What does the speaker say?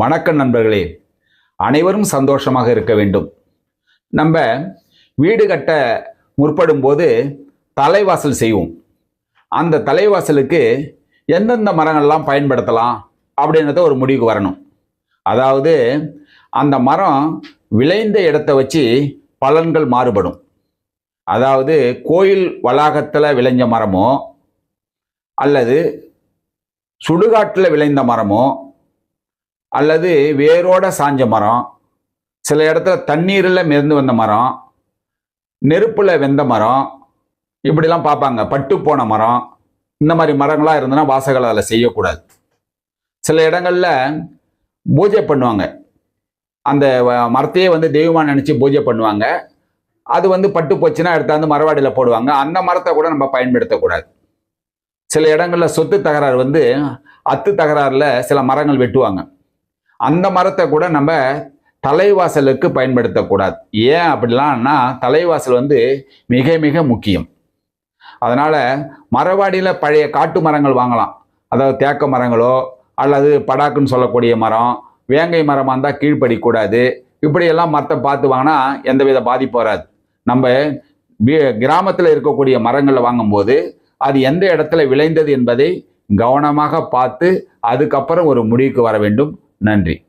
வணக்கம் நண்பர்களே. அனைவரும் சந்தோஷமாக இருக்க வேண்டும். நம்ம வீடு கட்ட முற்படும் போது தலைவாசல் செய்வோம். அந்த தலைவாசலுக்கு எந்தெந்த மரங்கள்லாம் பயன்படுத்தலாம் அப்படின்றத ஒரு முடிவுக்கு வரணும். அதாவது அந்த மரம் விளைந்த இடத்த வச்சு பலன்கள் மாறுபடும். அதாவது கோயில் வளாகத்தில் விளைஞ்ச மரமோ அல்லது சுடுகாட்டில் விளைந்த மரமோ அல்லது வேரோட சாஞ்ச மரம் சில இடத்துல தண்ணீரில் மிதந்து வந்த மரம் நெருப்பில் வெந்த மரம் இப்படிலாம் பார்ப்பாங்க. பட்டு போன மரம் இந்த மாதிரி மரங்களாக இருந்ததுன்னா வாசகங்கள் அதில் செய்யக்கூடாது. சில இடங்களில் பூஜை பண்ணுவாங்க. அந்த மரத்தையே வந்து தெய்வமாக நினச்சி பூஜை பண்ணுவாங்க. அது வந்து பட்டு போச்சுன்னா எடுத்தாந்து மரவாடியில் போடுவாங்க. அந்த மரத்தை கூட நம்ம பயன்படுத்தக்கூடாது. சில இடங்களில் சொத்து தகராறு வந்து அத்து தகராறில் சில மரங்கள் வெட்டுவாங்க. அந்த மரத்தை கூட நம்ம தலைவாசலுக்கு பயன்படுத்தக்கூடாது. ஏன் அப்படிலாம்னா தலைவாசல் வந்து மிக மிக முக்கியம். அதனால் மரவாடியில் பழைய காட்டு மரங்கள் வாங்கலாம். அதாவது தேக்க மரங்களோ அல்லது படாக்குன்னு சொல்லக்கூடிய மரம் வேங்கை மரமாக இருந்தால் கீழ்ப்படிக்கூடாது. இப்படியெல்லாம் மரத்தை பார்த்து வாங்கினா எந்தவித பாதிப்பும் வராது. நம்ம கிராமத்தில் இருக்கக்கூடிய மரங்களை வாங்கும்போது அது எந்த இடத்துல விளைந்தது என்பதை கவனமாக பார்த்து அதுக்கப்புறம் ஒரு முடிவுக்கு வர வேண்டும். நன்றி.